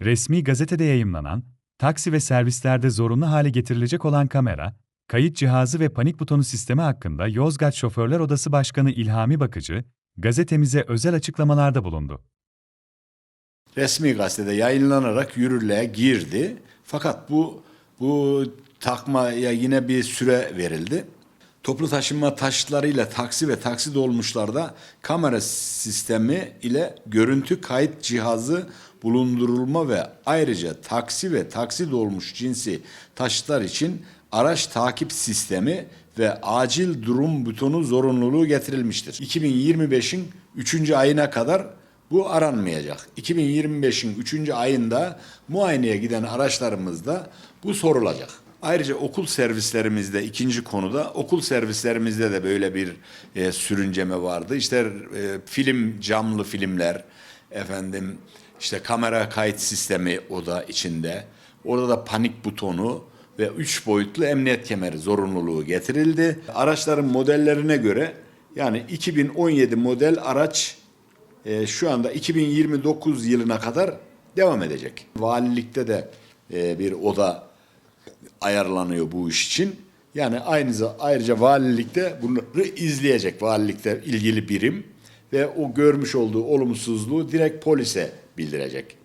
Resmi gazetede yayımlanan, taksi ve servislerde zorunlu hale getirilecek olan kamera, kayıt cihazı ve panik butonu sistemi hakkında Yozgat Şoförler Odası Başkanı İlhami Bakıcı, gazetemize özel açıklamalarda bulundu. resmi gazetede yayınlanarak yürürlüğe girdi. Fakat bu bu takmaya yine bir süre verildi. Toplu taşıma taşıtlarıyla taksi ve taksi dolmuşlarda kamera sistemi ile görüntü kayıt cihazı bulundurulma ve ayrıca taksi ve taksi dolmuş cinsi taşıtlar için araç takip sistemi ve acil durum butonu zorunluluğu getirilmiştir. 2025'in 3. ayına kadar bu aranmayacak. 2025'in 3. ayında muayeneye giden araçlarımızda bu sorulacak. Ayrıca okul servislerimizde ikinci konuda okul servislerimizde de böyle bir e, sürünceme vardı. İşte e, film camlı filmler efendim işte kamera kayıt sistemi o da içinde. Orada da panik butonu ve üç boyutlu emniyet kemeri zorunluluğu getirildi. Araçların modellerine göre yani 2017 model araç e, şu anda 2029 yılına kadar devam edecek. Valilikte de e, bir oda ayarlanıyor bu iş için. Yani aynı ayrıca valilikte bunları izleyecek valilikte ilgili birim ve o görmüş olduğu olumsuzluğu direkt polise bildirecek.